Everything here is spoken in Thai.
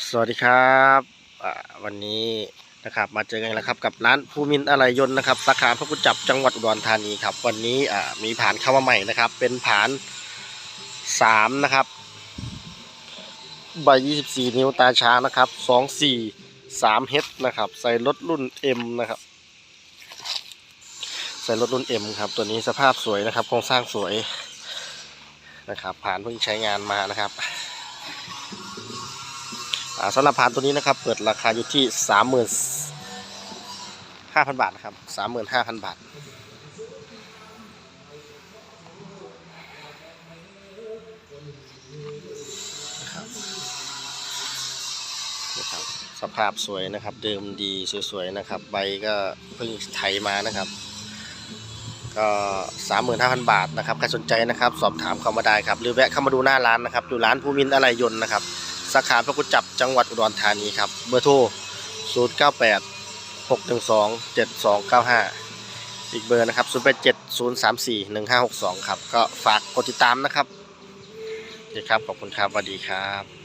สวัสดีครับวันนี้นะครับมาเจอกันแล้วครับกับร้านภูมินอะไรยนต์นะครับสาขาพระกุจับจังหวัดอุดรธานีครับ วันนี้มีผานเข้ามาใหม่นะครับ เป็นผานสามนะครับใบยี่สิบสี่นิ้วตาช้างนะครับสองสี่สามเฮดนะครับ ใส่รถรุ่น M นะครับ ใส่รถรุ่น M ครับ ตัวนี้สภาพสวยนะครับโครงสร้างสวยนะครับ ผ่านเพิ่งใช้งานมานะครับ สำหรับพานตัวนี้นะครับ เปิดราคาอยู่ที่สามหมื่นห้าพันบาทนะครับสามหมื่นห้าพันบาท นะครับสภาพสวยนะครับ เดิมดีสวยๆนะครับ ใบก็เพิ่งไถมานะครับ ก็สามหมื่นห้าพันบาทนะครับใครสนใจนะครับ สอบถามเข้ามาได้ครับ หรือแวะเข้ามาดูหน้าร้านนะครับอยู่ร้านภูมินอะไรยนต์นะครับ สาขาพระกุจับจังหวัดอุดรธานีครับ เบอร์โทร 0 9 8 6 1 2 7 2 9 5 อีกเบอร์นะครับ 0 8 7 0 3 4 1 5 6 2 ครับ ก็ฝากกดติดตามนะครับโอเคครับ ขอบคุณครับสวัสดีครับ